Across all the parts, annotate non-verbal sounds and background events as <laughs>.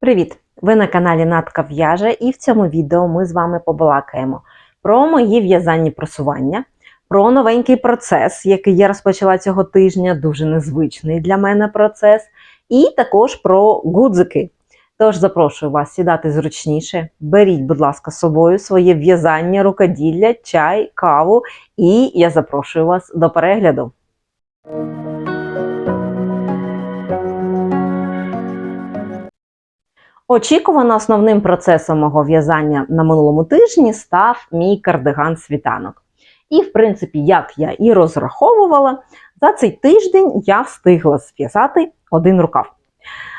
Привіт! Ви на каналі Натка В'яже, і в цьому відео ми з вами побалакаємо про мої в'язанні просування, про новенький процес, який я розпочала цього тижня, дуже незвичний для мене процес, і також про гудзики. Тож запрошую вас сідати зручніше, беріть, будь ласка, з собою своє в'язання, рукоділля, чай, каву, і я запрошую вас до перегляду. Очікувано основним процесом мого в'язання на минулому тижні став мій кардиган світанок. І, в принципі, як я і розраховувала, за цей тиждень я встигла зв'язати один рукав.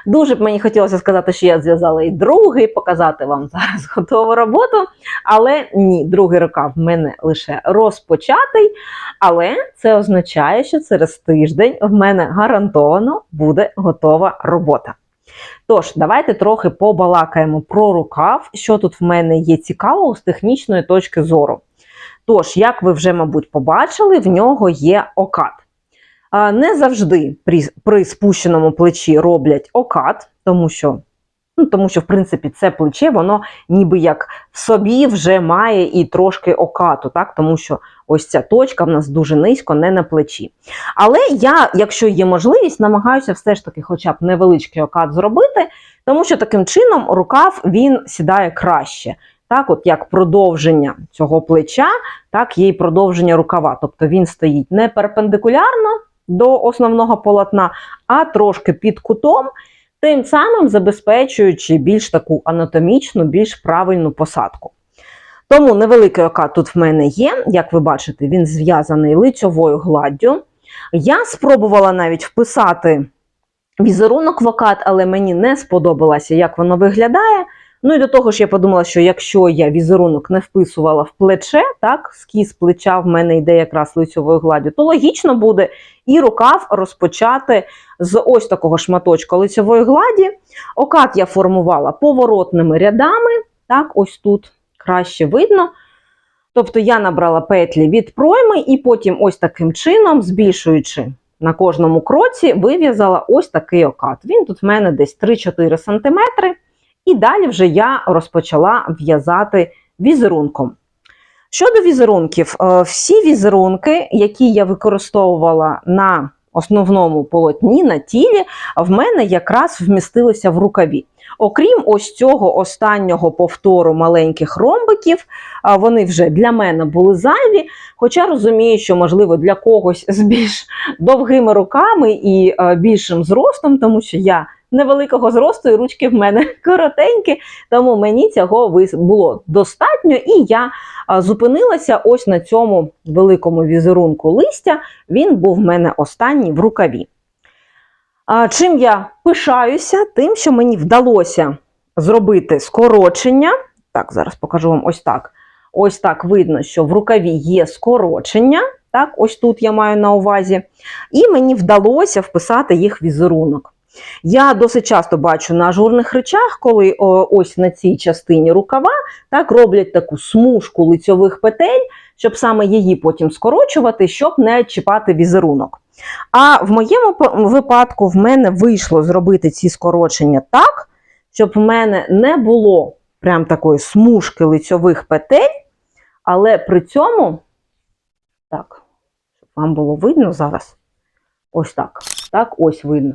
Дуже б мені хотілося сказати, що я зв'язала і другий, показати вам зараз <laughs> готову роботу. Але ні, другий рукав в мене лише розпочатий. Але це означає, що через тиждень в мене гарантовано буде готова робота. Тож, давайте трохи побалакаємо про рукав, що тут в мене є цікавого з технічної точки зору. Тож, як ви вже, мабуть, побачили, в нього є окат. Не завжди при, при спущеному плечі роблять окат, тому що, ну, тому що, в принципі, це плече, воно ніби як в собі вже має і трошки окату, так? тому що ось ця точка в нас дуже низько, не на плечі. Але я, якщо є можливість, намагаюся все ж таки хоча б невеличкий окат зробити, тому що таким чином рукав він сідає краще. Так, от як продовження цього плеча, так є і продовження рукава. Тобто він стоїть не перпендикулярно до основного полотна, а трошки під кутом, тим самим забезпечуючи більш таку анатомічну, більш правильну посадку. Тому невеликий окат тут в мене є, як ви бачите, він зв'язаний лицьовою гладдю. Я спробувала навіть вписати візерунок в окат, але мені не сподобалося, як воно виглядає. Ну і до того ж, я подумала, що якщо я візерунок не вписувала в плече, так, скіз плеча в мене йде якраз лицьовою гладдю, то логічно буде і рукав розпочати з ось такого шматочка лицьової гладі. Окат я формувала поворотними рядами, так, ось тут краще видно. Тобто я набрала петлі від пройми і потім ось таким чином, збільшуючи на кожному кроці, вив'язала ось такий окат. Він тут в мене десь 3-4 см. І далі вже я розпочала в'язати візерунком. Щодо візерунків, е, всі візерунки, які я використовувала на основному полотні, на тілі, в мене якраз вмістилися в рукаві. Окрім ось цього останнього повтору маленьких ромбиків, вони вже для мене були зайві. Хоча розумію, що, можливо, для когось з більш довгими руками і більшим зростом, тому що я невеликого зросту, і ручки в мене <laughs> коротенькі, тому мені цього було достатньо, і я зупинилася ось на цьому великому візерунку листя. Він був в мене останній в рукаві. Чим я пишаюся, тим, що мені вдалося зробити скорочення. Так, зараз покажу вам ось так. Ось так видно, що в рукаві є скорочення. Так, ось тут я маю на увазі. І мені вдалося вписати їх візерунок. Я досить часто бачу на ажурних речах, коли о, ось на цій частині рукава так роблять таку смужку лицьових петель, щоб саме її потім скорочувати, щоб не чіпати візерунок. А в моєму випадку в мене вийшло зробити ці скорочення так, щоб в мене не було прям такої смужки лицьових петель, але при цьому, так, щоб вам було видно зараз, ось так, так, ось видно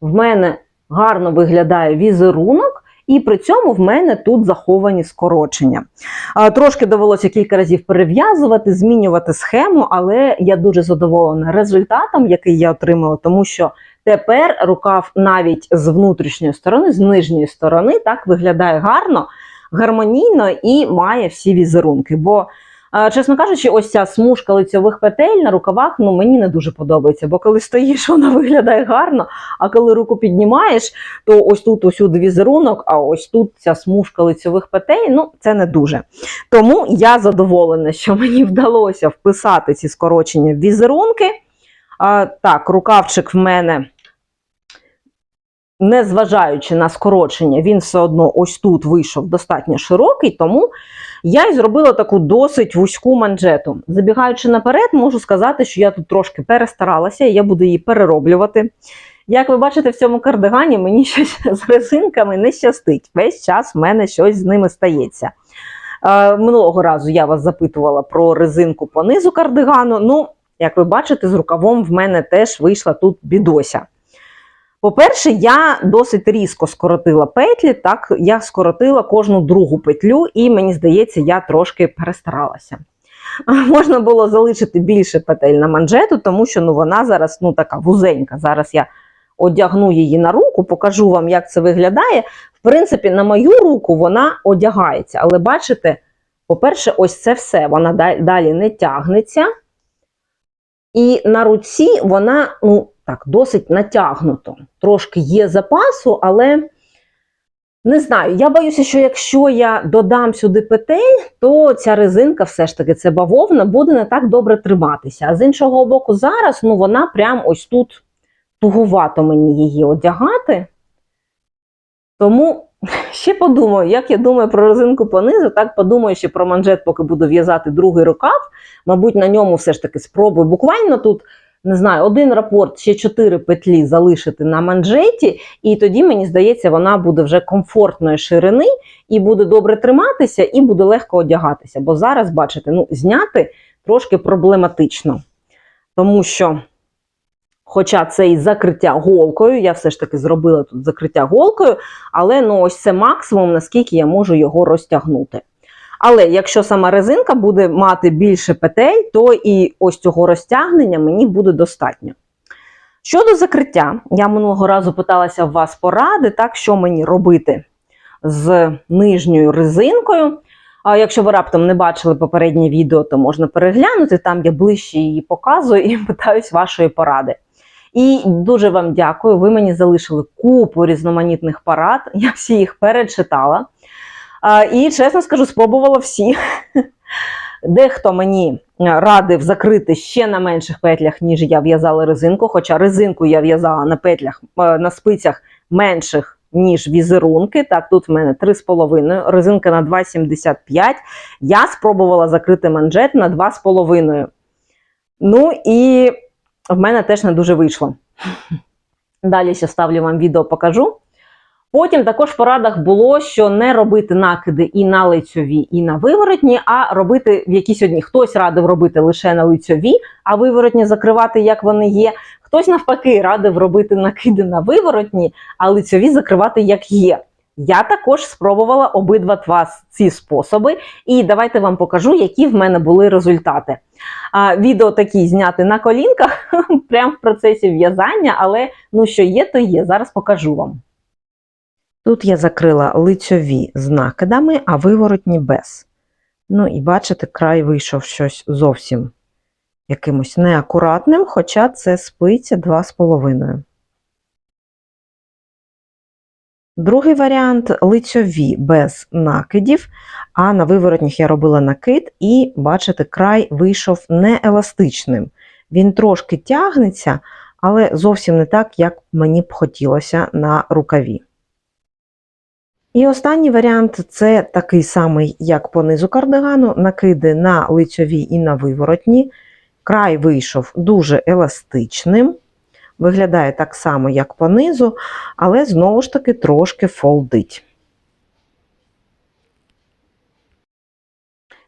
в мене гарно виглядає візерунок, і при цьому в мене тут заховані скорочення. Трошки довелося кілька разів перев'язувати, змінювати схему, але я дуже задоволена результатом, який я отримала, тому що тепер рукав навіть з внутрішньої сторони, з нижньої сторони, так виглядає гарно, гармонійно і має всі візерунки. Бо Чесно кажучи, ось ця смужка лицьових петель на рукавах ну, мені не дуже подобається, бо коли стоїш, <laughs> вона виглядає гарно, а коли руку піднімаєш, то ось тут усюди візерунок, а ось тут ця смужка лицьових петель, ну це не дуже. Тому я задоволена, що мені вдалося вписати ці скорочення в візерунки. А, Так, рукавчик в мене. Незважаючи на скорочення, він все одно ось тут вийшов достатньо широкий, тому я й зробила таку досить вузьку манжету. Забігаючи наперед, можу сказати, що я тут трошки перестаралася, і я буду її перероблювати. Як ви бачите, в цьому кардигані мені <laughs> щось з резинками не щастить. Весь час в мене щось з ними стається. Е, минулого разу я вас запитувала про резинку по низу кардигану. Ну, як ви бачите, з рукавом в мене теж вийшла тут бідося. По-перше, я досить різко скоротила петлі, так я скоротила кожну другу петлю, і мені здається, я трошки перестаралася. <laughs> Можна було залишити більше петель на манжету, тому що ну, вона зараз ну, така вузенька. Зараз я одягну її на руку, покажу вам, як це виглядає. В принципі, на мою руку вона одягається. Але бачите, по-перше, ось це все. Вона далі не тягнеться. І на руці вона ну, так, досить натягнуто. Трошки є запасу, але не знаю. Я боюся, що якщо я додам сюди петель, то ця резинка, все ж таки, це бавовна, буде не так добре триматися. А з іншого боку, зараз ну, вона прям ось тут тугувато мені її одягати. Тому <laughs> ще подумаю, як я думаю про резинку понизу, так подумаю ще про манжет, поки буду в'язати другий рукав. Мабуть, на ньому все ж таки спробую. Буквально тут, не знаю, один рапорт, ще чотири петлі залишити на манжеті, і тоді, мені здається, вона буде вже комфортної ширини і буде добре триматися, і буде легко одягатися. Бо зараз, бачите, ну, зняти трошки проблематично. Тому що. Хоча це і закриття голкою, я все ж таки зробила тут закриття голкою, але ну ось це максимум, наскільки я можу його розтягнути. Але якщо сама резинка буде мати більше петель, то і ось цього розтягнення мені буде достатньо. Щодо закриття, я минулого разу питалася в вас поради, так, що мені робити з нижньою резинкою. А якщо ви раптом не бачили попереднє відео, то можна переглянути, там я ближче її показую і <laughs> питаюсь вашої поради. І дуже вам дякую. Ви мені залишили купу різноманітних парад, я всі їх перечитала. І, чесно скажу, спробувала всі. <laughs> Дехто мені радив закрити ще на менших петлях, ніж я в'язала резинку. Хоча резинку я в'язала на петлях на спицях менших, ніж візерунки. Так, тут в мене 3,5, резинка на 2,75. Я спробувала закрити манжет на 2,5. Ну і в мене теж не дуже вийшло. <laughs> Далі ще ставлю вам відео, покажу. Потім також в порадах було, що не робити накиди і на лицьові, і на виворотні, а робити в якісь одні. Хтось радив робити лише на лицьові, а виворотні закривати, як вони є. Хтось навпаки радив робити накиди на виворотні, а лицьові закривати як є. Я також спробувала обидва вас ці способи, і давайте вам покажу, які в мене були результати. А, Відео такі зняти на колінках, <laughs> прямо в процесі в'язання, але ну що є, то є. Зараз покажу вам. Тут я закрила лицьові з накидами, а виворотні без. Ну і бачите, край вийшов щось зовсім якимось неакуратним, хоча це спиця 2,5. Другий варіант лицьові без накидів, а на виворотніх я робила накид, і, бачите, край вийшов нееластичним. Він трошки тягнеться, але зовсім не так, як мені б хотілося на рукаві. І останній варіант це такий самий, як по низу кардигану, накиди на лицьові і на виворотні. Край вийшов дуже еластичним. Виглядає так само, як по низу, але знову ж таки трошки фолдить.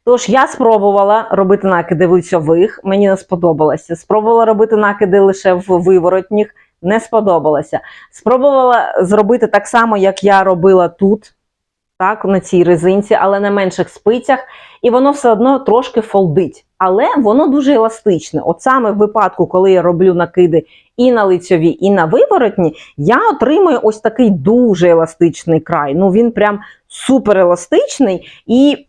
Тож, я спробувала робити накиди в лицьових, мені не сподобалося. Спробувала робити накиди лише в виворотніх, не сподобалося. Спробувала зробити так само, як я робила тут, так, на цій резинці, але на менших спицях, і воно все одно трошки фолдить. Але воно дуже еластичне. От саме в випадку, коли я роблю накиди і на лицьові, і на виворотні, я отримую ось такий дуже еластичний край. Ну він прям супер еластичний. І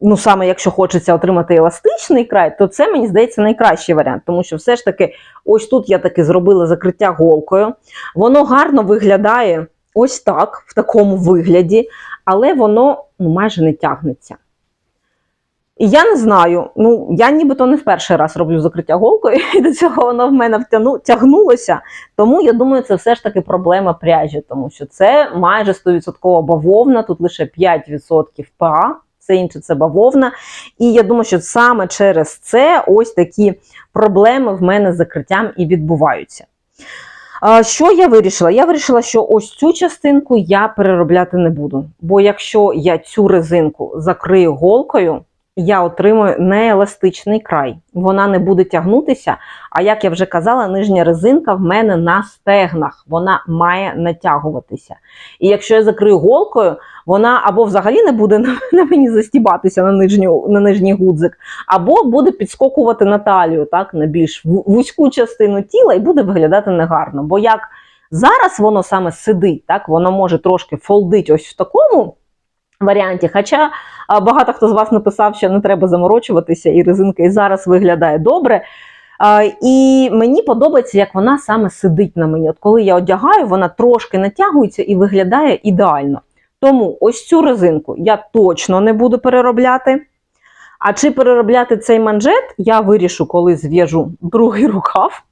ну саме якщо хочеться отримати еластичний край, то це мені здається найкращий варіант, тому що все ж таки, ось тут я таки зробила закриття голкою. Воно гарно виглядає ось так, в такому вигляді, але воно ну, майже не тягнеться. І я не знаю, ну я нібито не в перший раз роблю закриття голкою, <laughs> і до цього воно в мене втягну, тягнулося. Тому я думаю, це все ж таки проблема пряжі, тому що це майже 100% бавовна, тут лише 5% ПА, все інше це бавовна. І я думаю, що саме через це ось такі проблеми в мене з закриттям і відбуваються. Що я вирішила? Я вирішила, що ось цю частинку я переробляти не буду. Бо якщо я цю резинку закрию голкою, я отримую нееластичний край. Вона не буде тягнутися. А як я вже казала, нижня резинка в мене на стегнах, вона має натягуватися. І якщо я закрию голкою, вона або взагалі не буде <laughs> на, мені застібатися на, нижню, на нижній гудзик, або буде підскокувати на талію, так, на більш вузьку частину тіла і буде виглядати негарно. Бо як зараз воно саме сидить, так, воно може трошки фолдить ось в такому варіанті. Хоча багато хто з вас написав, що не треба заморочуватися, і резинка і зараз виглядає добре. І мені подобається, як вона саме сидить на мені. От коли я одягаю, вона трошки натягується і виглядає ідеально. Тому ось цю резинку я точно не буду переробляти. А чи переробляти цей манжет, я вирішу, коли зв'яжу другий рукав.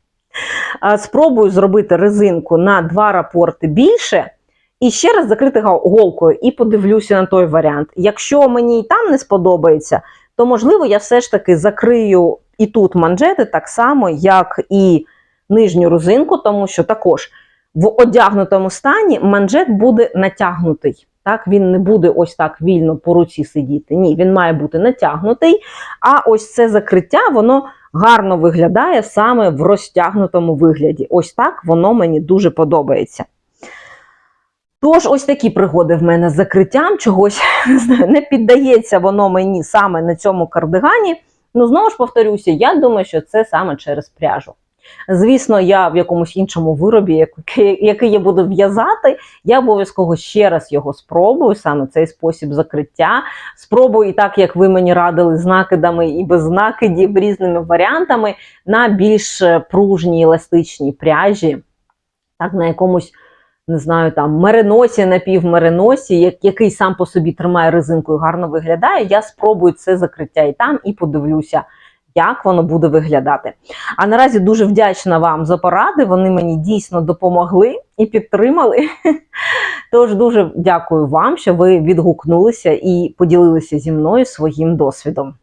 Спробую зробити резинку на два рапорти більше. І ще раз закрити голкою і подивлюся на той варіант. Якщо мені і там не сподобається, то можливо я все ж таки закрию і тут манжети так само, як і нижню резинку, тому що також в одягнутому стані манжет буде натягнутий. Так, він не буде ось так вільно по руці сидіти. Ні, він має бути натягнутий. А ось це закриття, воно гарно виглядає саме в розтягнутому вигляді. Ось так воно мені дуже подобається. Тож, ось такі пригоди в мене з закриттям чогось <laughs> не знаю, не піддається воно мені саме на цьому кардигані. Ну, знову ж повторюся, я думаю, що це саме через пряжу. Звісно, я в якомусь іншому виробі, <laughs> який, я буду в'язати, я обов'язково ще раз його спробую, саме цей спосіб закриття. Спробую і так, як ви мені радили, з накидами і без накидів, різними варіантами, на більш е, пружній еластичній пряжі, так, на якомусь не знаю, там мериносі, напівмериносі, який сам по собі тримає резинку і гарно виглядає, я спробую це закриття і там, і подивлюся, як воно буде виглядати. А наразі дуже вдячна вам за поради. Вони мені дійсно допомогли і підтримали. <laughs> Тож дуже дякую вам, що ви відгукнулися і поділилися зі мною своїм досвідом.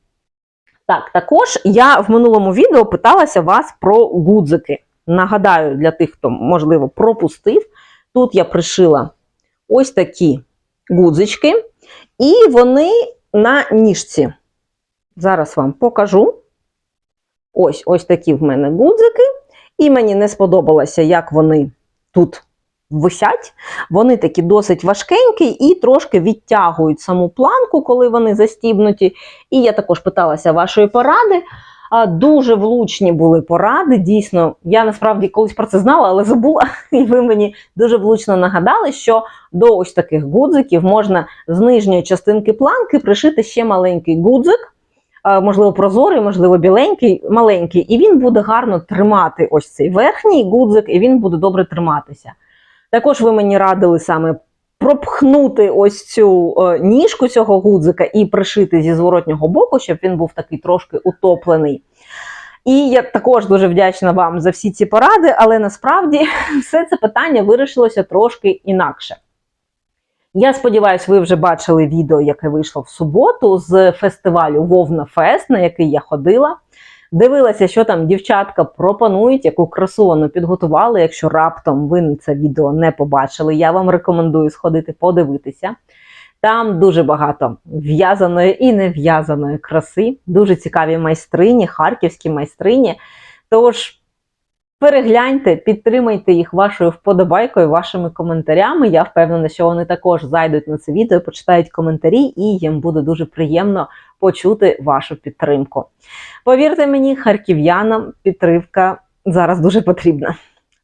Так, також я в минулому відео питалася вас про гудзики. Нагадаю, для тих, хто, можливо, пропустив, тут я пришила ось такі гудзички, і вони на ніжці. Зараз вам покажу. Ось ось такі в мене гудзики. І мені не сподобалося, як вони тут висять. Вони такі досить важкенькі і трошки відтягують саму планку, коли вони застібнуті. І я також питалася вашої поради. Дуже влучні були поради. Дійсно, я насправді колись про це знала, але забула. <laughs> І ви мені дуже влучно нагадали, що до ось таких гудзиків можна з нижньої частинки планки пришити ще маленький гудзик, можливо, прозорий, можливо, біленький, маленький, і він буде гарно тримати ось цей верхній гудзик, і він буде добре триматися. Також ви мені радили саме пропхнути ось цю е, ніжку цього гудзика і пришити зі зворотнього боку, щоб він був такий трошки утоплений. І я також дуже вдячна вам за всі ці поради, але насправді <laughs> все це питання вирішилося трошки інакше. Я сподіваюся, ви вже бачили відео, яке вийшло в суботу з фестивалю Вовна Фест, на який я ходила. Дивилася, що там дівчатка пропонують, яку красу вони підготували. Якщо раптом ви це відео не побачили, я вам рекомендую сходити подивитися. Там дуже багато в'язаної і нев'язаної краси, дуже цікаві майстрині, харківські майстрині. Тож перегляньте, підтримайте їх вашою вподобайкою, вашими коментарями. Я впевнена, що вони також зайдуть на це відео, почитають коментарі, і їм буде дуже приємно почути вашу підтримку. Повірте мені, харків'янам підтримка зараз дуже потрібна.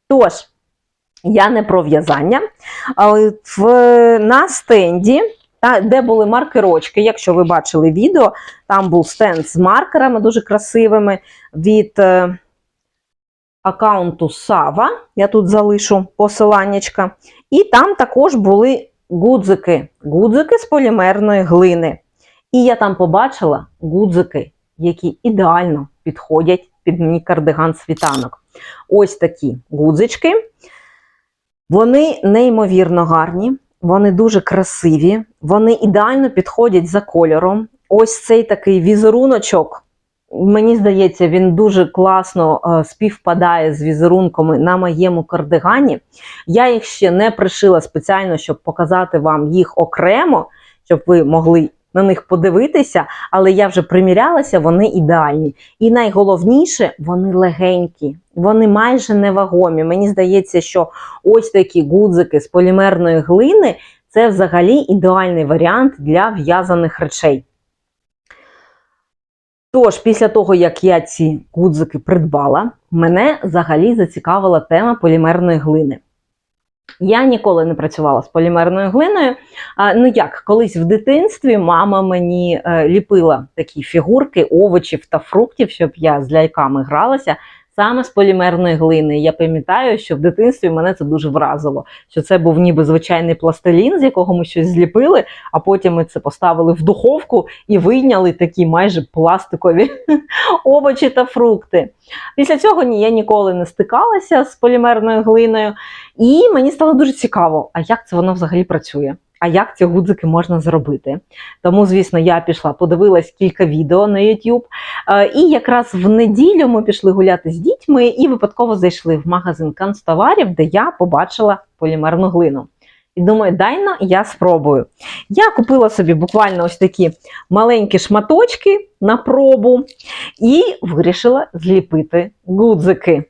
Тож, я не про в'язання. але В, на стенді, та, де були маркерочки, якщо ви бачили відео, там був стенд з маркерами дуже красивими від е, аккаунту Сава. Я тут залишу посиланнячка. І там також були гудзики, гудзики з полімерної глини. І я там побачила гудзики, які ідеально підходять під мій кардиган світанок. Ось такі гудзички. Вони неймовірно гарні, вони дуже красиві, вони ідеально підходять за кольором. Ось цей такий візеруночок Мені здається, він дуже класно е, співпадає з візерунками на моєму кардигані. Я їх ще не пришила спеціально, щоб показати вам їх окремо, щоб ви могли на них подивитися, але я вже примірялася, вони ідеальні. І найголовніше, вони легенькі, вони майже невагомі. Мені здається, що ось такі гудзики з полімерної глини це взагалі ідеальний варіант для в'язаних речей. Тож, після того, як я ці гудзики придбала, мене взагалі зацікавила тема полімерної глини. Я ніколи не працювала з полімерною глиною. А, ну як, колись в дитинстві мама мені е, ліпила такі фігурки овочів та фруктів, щоб я з ляйками гралася саме з полімерної глини. Я пам'ятаю, що в дитинстві мене це дуже вразило. Що це був ніби звичайний пластилін, з якого ми щось зліпили, а потім ми це поставили в духовку і вийняли такі майже пластикові <laughs> овочі та фрукти. Після цього я ніколи не стикалася з полімерною глиною, і мені стало дуже цікаво, а як це воно взагалі працює. А як ці гудзики можна зробити? Тому, звісно, я пішла, подивилась кілька відео на YouTube. Е, І якраз в неділю ми пішли гуляти з дітьми і випадково зайшли в магазин канцтоварів, де я побачила полімерну глину. І думаю, дай-но я спробую. Я купила собі буквально ось такі маленькі шматочки на пробу і вирішила зліпити гудзики.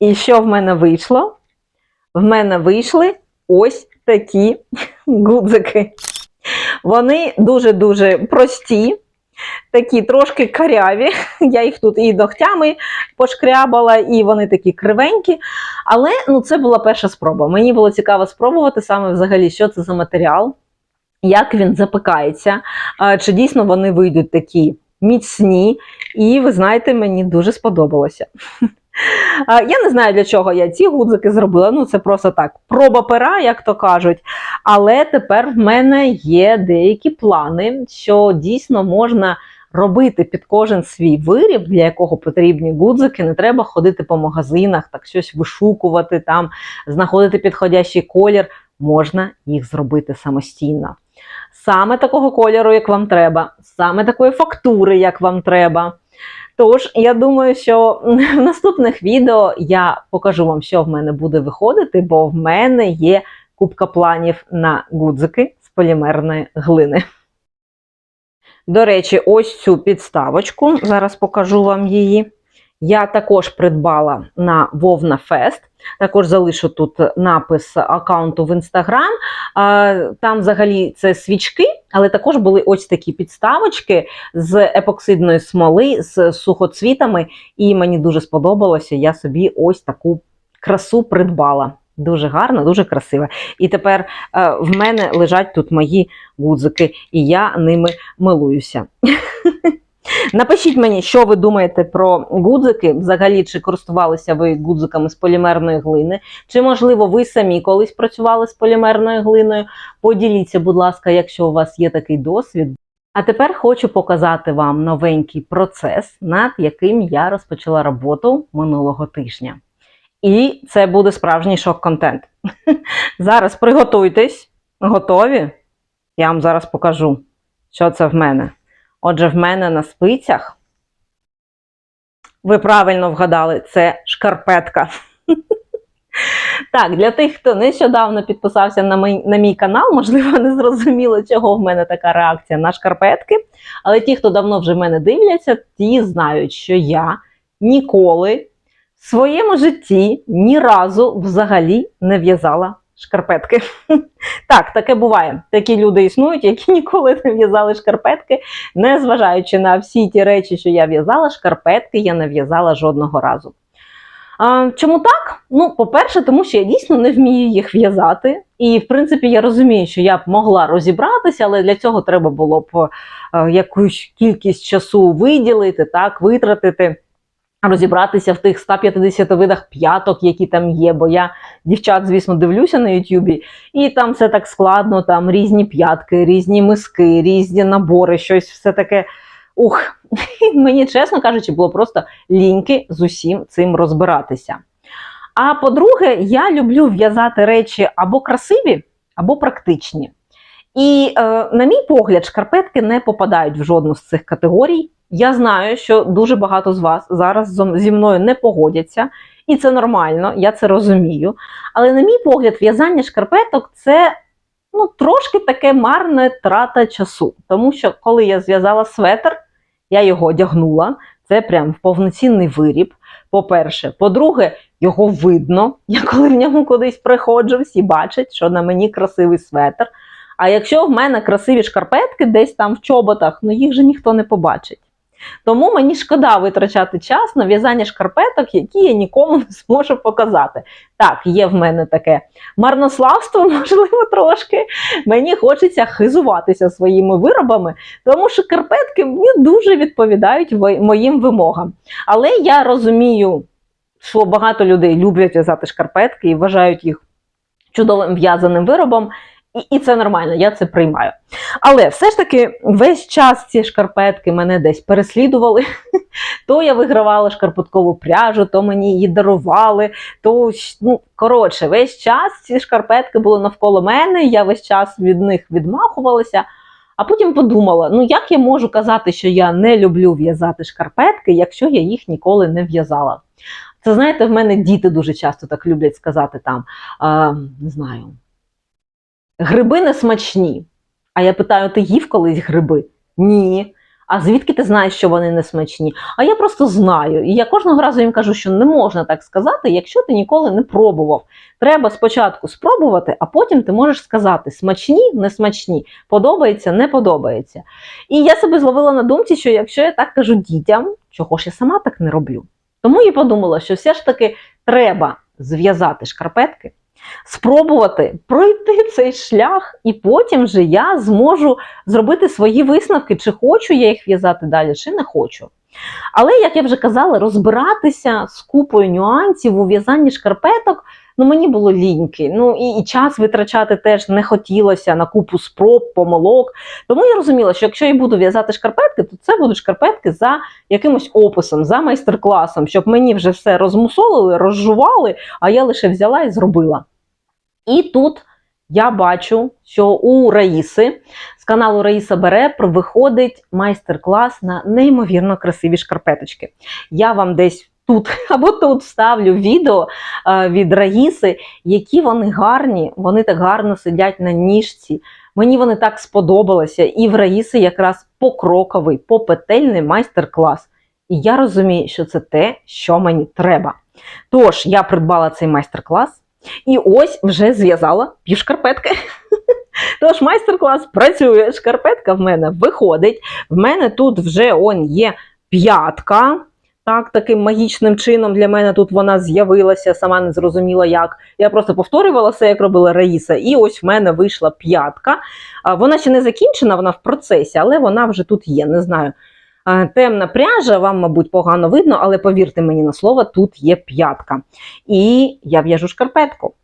І що в мене вийшло? В мене вийшли ось такі гудзики. Вони дуже-дуже прості, такі трошки каряві. Я їх тут і ногтями пошкрябала, і вони такі кривенькі. Але ну, це була перша спроба. Мені було цікаво спробувати саме взагалі, що це за матеріал, як він запекається, чи дійсно вони вийдуть такі міцні. І ви знаєте, мені дуже сподобалося. Я не знаю, для чого я ці гудзики зробила. Ну, це просто так, проба пера, як то кажуть. Але тепер в мене є деякі плани, що дійсно можна робити під кожен свій виріб, для якого потрібні гудзики. Не треба ходити по магазинах, так щось вишукувати, там, знаходити підходящий колір. Можна їх зробити самостійно. Саме такого кольору, як вам треба, саме такої фактури, як вам треба. Тож, я думаю, що <laughs> в наступних відео я покажу вам, що в мене буде виходити, бо в мене є кубка планів на гудзики з полімерної глини. До речі, ось цю підставочку, зараз покажу вам її. Я також придбала на Вовна Фест. Також залишу тут напис аккаунту в інстаграм. Там взагалі це свічки, але також були ось такі підставочки з епоксидної смоли, з сухоцвітами. І мені дуже сподобалося. Я собі ось таку красу придбала. Дуже гарно, дуже красиво. І тепер е, в мене лежать тут мої гудзики, і я ними милуюся. <laughs> Напишіть мені, що ви думаєте про гудзики, взагалі, чи користувалися ви гудзиками з полімерної глини, чи, можливо, ви самі колись працювали з полімерною глиною. Поділіться, будь ласка, якщо у вас є такий досвід. А тепер хочу показати вам новенький процес, над яким я розпочала роботу минулого тижня. І це буде справжній шок-контент. <laughs> Зараз приготуйтесь, готові? Я вам зараз покажу, що це в мене. Отже, в мене на спицях, ви правильно вгадали, це шкарпетка. <laughs> Так, для тих, хто нещодавно підписався на мій, на мій канал, можливо, не зрозуміло, чого в мене така реакція на шкарпетки. Але ті, хто давно вже мене дивляться, ті знають, що я ніколи в своєму житті ні разу взагалі не в'язала шкарпетки. <laughs> Так, таке буває. Такі люди існують, які ніколи не в'язали шкарпетки, незважаючи на всі ті речі, що я в'язала, шкарпетки я не в'язала жодного разу. А, Чому так? Ну, по-перше, тому що я дійсно не вмію їх в'язати. І, в принципі, я розумію, що я б могла розібратися, але для цього треба було б а, якусь кількість часу виділити, так, витратити розібратися в тих 150 видах п'яток, які там є. Бо я дівчат, звісно, дивлюся на Ютубі, і там все так складно, там різні п'ятки, різні миски, різні набори, щось все таке. Ух, <laughs> мені, чесно кажучи, було просто ліньки з усім цим розбиратися. А по-друге, я люблю в'язати речі або красиві, або практичні. І, е, на мій погляд, шкарпетки не попадають в жодну з цих категорій. Я знаю, що дуже багато з вас зараз зі мною не погодяться, і це нормально, я це розумію. Але, на мій погляд, в'язання шкарпеток це ну, трошки таке марна трата часу. Тому що коли я зв'язала светр, я його одягнула. Це прям повноцінний виріб. По-перше, по-друге, його видно. Я коли в ньому кудись приходжу, всі бачать, що на мені красивий светр. А якщо в мене красиві шкарпетки десь там в чоботах, ну їх же ніхто не побачить. Тому мені шкода витрачати час на в'язання шкарпеток, які я нікому не зможу показати. Так, є в мене таке марнославство, <laughs> можливо, трошки. Мені хочеться хизуватися своїми виробами, тому що шкарпетки мені дуже відповідають моїм вимогам. Але я розумію, що багато людей люблять в'язати шкарпетки і вважають їх чудовим в'язаним виробом. І, і це нормально, я це приймаю. Але все ж таки весь час ці шкарпетки мене десь переслідували. <laughs> То я вигравала шкарпеткову пряжу, то мені її дарували. То ну коротше, весь час ці шкарпетки були навколо мене. Я весь час від них відмахувалася. А потім подумала: ну як я можу казати, що я не люблю в'язати шкарпетки, якщо я їх ніколи не в'язала? Це знаєте, в мене діти дуже часто так люблять сказати там, а, не знаю, гриби не смачні. А я питаю: ти їв колись гриби? Ні. А звідки ти знаєш, що вони не смачні? А я просто знаю. І я кожного разу їм кажу, що не можна так сказати, якщо ти ніколи не пробував. Треба спочатку спробувати, а потім ти можеш сказати: смачні, не смачні, подобається, не подобається. І я себе зловила на думці, що якщо я так кажу дітям, чого ж я сама так не роблю? Тому я подумала, що все ж таки треба зв'язати шкарпетки, спробувати пройти цей шлях, і потім же я зможу зробити свої висновки, чи хочу я їх в'язати далі, чи не хочу. Але, як я вже казала, розбиратися з купою нюансів у в'язанні шкарпеток, ну мені було ліньки. Ну і, і час витрачати теж не хотілося на купу спроб, помилок. Тому я розуміла, що якщо я буду в'язати шкарпетки, то це будуть шкарпетки за якимось описом, за майстер-класом, щоб мені вже все розмусолили, розжували, а я лише взяла і зробила. І тут я бачу, що у Раїси з каналу Раїса Бере виходить майстер-клас на неймовірно красиві шкарпеточки. Я вам десь тут <laughs> або тут вставлю відео е, від Раїси, які вони гарні, вони так гарно сидять на ніжці. Мені вони так сподобалися. І в Раїси якраз покроковий, попетельний майстер-клас. І я розумію, що це те, що мені треба. Тож я придбала цей майстер-клас. І ось вже зв'язала півшкарпетки. <laughs> Тож майстер-клас працює, шкарпетка в мене виходить. В мене тут вже он є п'ятка. Так, таким магічним чином для мене тут вона з'явилася, сама не зрозуміла як. Я просто повторювала все, як робила Раїса, і ось в мене вийшла п'ятка. Вона ще не закінчена, вона в процесі, але вона вже тут є. Не знаю. Темна пряжа, вам, мабуть, погано видно, але повірте мені на слово, тут є п'ятка. І я в'яжу шкарпетку.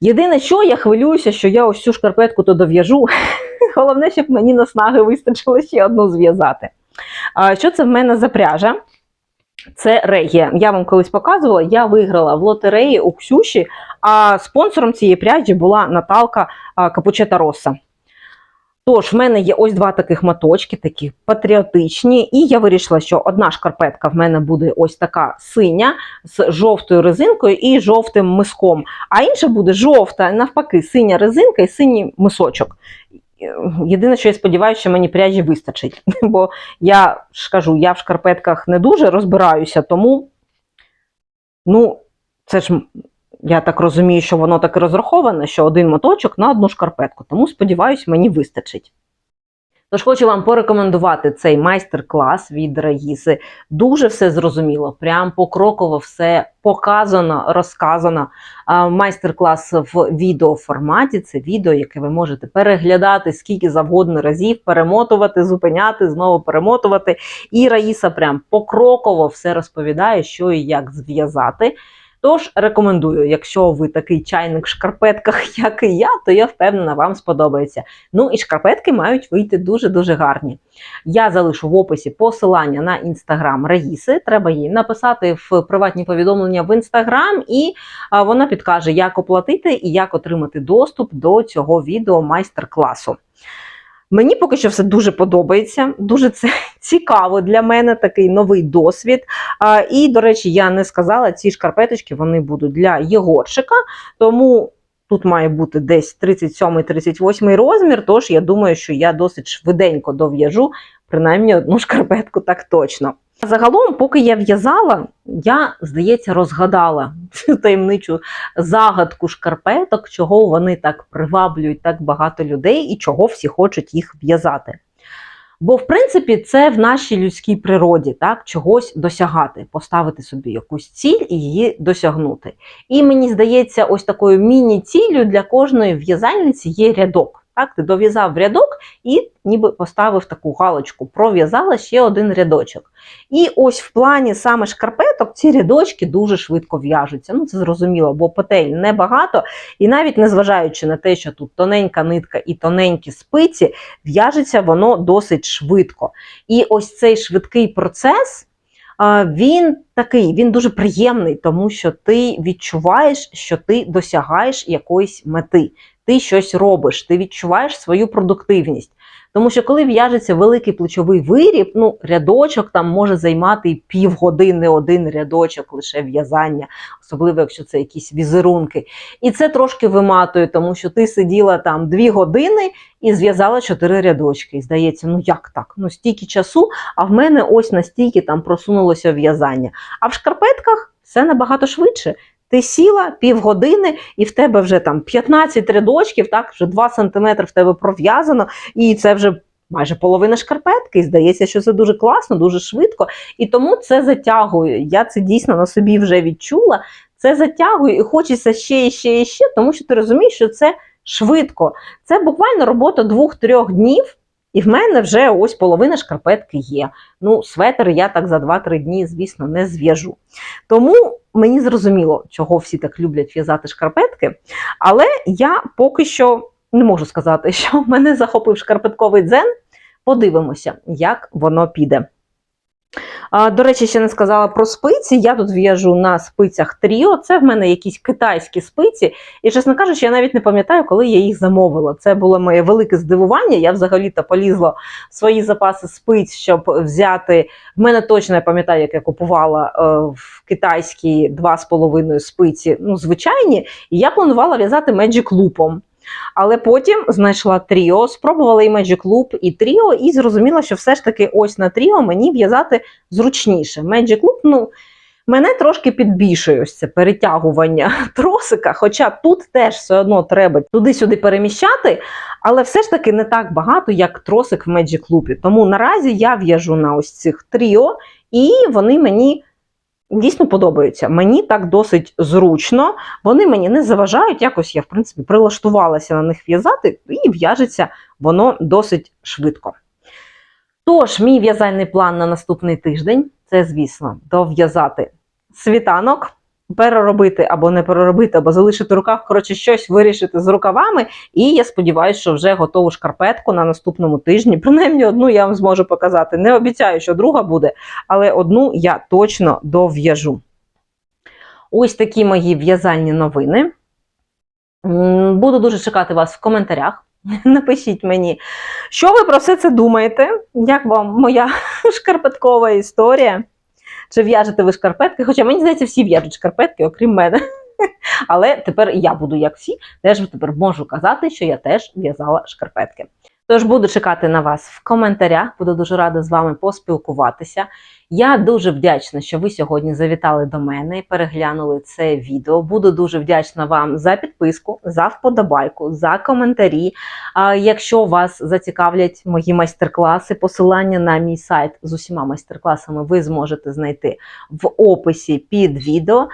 Єдине, що я хвилююся, що я ось цю шкарпетку то дов'яжу. <laughs> Головне, щоб мені наснаги вистачило ще одну зв'язати. Що це в мене за пряжа? Це регія. Я вам колись показувала, я виграла в лотереї у Ксюші, а спонсором цієї пряжі була Наталка Капучета Роса. Тож, в мене є ось два таких моточки, такі патріотичні, і я вирішила, що одна шкарпетка в мене буде ось така синя з жовтою резинкою і жовтим миском, а інша буде жовта, навпаки, синя резинка і синій мисочок. Єдине, що я сподіваюся, що мені пряжі вистачить, <laughs> бо я ж кажу, я в шкарпетках не дуже розбираюся, тому ну, це ж я так розумію, що воно так і розраховане, що один моточок на одну шкарпетку. Тому сподіваюся, мені вистачить. Тож хочу вам порекомендувати цей майстер-клас від Раїси. Дуже все зрозуміло, прям покроково все показано, розказано. Майстер-клас в відеоформаті це відео, яке ви можете переглядати скільки завгодно разів, перемотувати, зупиняти, знову перемотувати. І Раїса прям покроково все розповідає, що і як зв'язати. Тож рекомендую, якщо ви такий чайник в шкарпетках, <laughs> як і я, то я впевнена, вам сподобається. Ну і шкарпетки мають вийти дуже-дуже гарні. Я залишу в описі посилання на інстаграм Раїси. Треба їй написати в приватні повідомлення в інстаграм, і вона підкаже, як оплатити і як отримати доступ до цього відео майстер-класу. Мені поки що все дуже подобається, дуже це <laughs> цікаво для мене такий новий досвід. І, до речі, я не сказала, ці шкарпеточки вони будуть для Єгорчика, тому тут має бути десь 37-38 розмір. Тож я думаю, що я досить швиденько дов'яжу, принаймні одну <laughs> шкарпетку так точно. Загалом, поки я в'язала, я, здається, розгадала цю таємничу загадку шкарпеток, чого вони так приваблюють так багато людей і чого всі хочуть їх в'язати. Бо, в принципі, це в нашій людській природі, так, чогось досягати, поставити собі якусь ціль і її досягнути. І мені здається, ось такою міні-ціллю для кожної в'язальниці є рядок. Так, ти дов'язав рядок і ніби поставив таку галочку, пров'язала ще один рядочок. І ось в плані саме шкарпеток ці рядочки дуже швидко в'яжуться. Ну, це зрозуміло, бо петель небагато, і навіть незважаючи на те, що тут тоненька нитка і тоненькі спиці, в'яжеться воно досить швидко. І ось цей швидкий процес. Він такий, він дуже приємний, тому що ти відчуваєш, що ти досягаєш якоїсь мети, ти щось робиш, ти відчуваєш свою продуктивність. Тому що коли в'яжеться великий плечовий виріб, ну рядочок там може займати і півгодини один рядочок лише в'язання, особливо якщо це якісь візерунки. І це трошки виматує, тому що ти сиділа там дві години і зв'язала чотири рядочки. І здається, ну як так? Ну стільки часу, а в мене ось настільки там просунулося в'язання. А в шкарпетках все набагато швидше. Ти сіла півгодини, і в тебе вже там 15 рядочків, так, вже 2 см в тебе пров'язано, і це вже майже половина шкарпетки. І здається, що це дуже класно, дуже швидко. І тому це затягує. Я це дійсно на собі вже відчула. Це затягує і хочеться ще і ще і ще, тому що ти розумієш, що це швидко. Це буквально робота двох-трьох днів. І в мене вже ось половина шкарпетки є. Ну, светр я так за 2-3 дні, звісно, не зв'яжу. Тому мені зрозуміло, чого всі так люблять в'язати шкарпетки. Але я поки що не можу сказати, <laughs> що мене захопив шкарпетковий дзен. Подивимося, як воно піде. До речі, ще не сказала про спиці. Я тут в'яжу на спицях Тріо. Це в мене якісь китайські спиці. І, чесно кажучи, я навіть не пам'ятаю, коли я їх замовила. Це було моє велике здивування. Я взагалі-то полізла в свої запаси спиць, щоб взяти. В мене точно я пам'ятаю, як я купувала е, в китайські 2,5 спиці, ну, звичайні, і я планувала в'язати Magic Loop. Але потім знайшла тріо, спробувала і Magic Loop, і тріо, і зрозуміла, що все ж таки ось на тріо мені в'язати зручніше. Magic Loop, ну, мене трошки підбільшує ось це перетягування <laughs> тросика, хоча тут теж все одно треба туди-сюди переміщати, але все ж таки не так багато, як тросик в Magic Loop. Тому наразі я в'яжу на ось цих тріо, і вони мені. Дійсно подобаються. Мені так досить зручно. Вони мені не заважають. Якось я, в принципі, прилаштувалася на них в'язати, і в'яжеться воно досить швидко. Тож, мій в'язальний план на наступний тиждень це, звісно, дов'язати світанок, переробити або не переробити, або залишити в руках, коротше, щось вирішити з рукавами. І я сподіваюся, що вже готову шкарпетку на наступному тижні. Принаймні, одну я вам зможу показати. Не обіцяю, що друга буде, але одну я точно дов'яжу. Ось такі мої в'язальні новини. Буду дуже чекати вас в коментарях. <laughs> Напишіть мені, що ви про все це думаєте? Як вам моя <laughs> шкарпеткова історія? Чи в'яжете ви шкарпетки? Хоча мені здається, всі в'яжуть шкарпетки, окрім мене. Але тепер я буду як всі, теж тепер можу казати, що я теж в'язала шкарпетки. Тож буду чекати на вас в коментарях, буду дуже рада з вами поспілкуватися. Я дуже вдячна, що ви сьогодні завітали до мене і переглянули це відео. Буду дуже вдячна вам за підписку, за вподобайку, за коментарі. Якщо вас зацікавлять мої майстер-класи, посилання на мій сайт з усіма майстер-класами ви зможете знайти в описі під відео.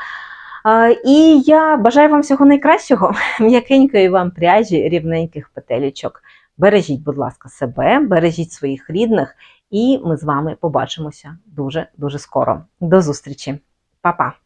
І я бажаю вам всього найкращого, <laughs> м'якенької вам пряжі, рівненьких петелечок. Бережіть, будь ласка, себе, бережіть своїх рідних, і ми з вами побачимося дуже дуже скоро. До зустрічі, Па-па!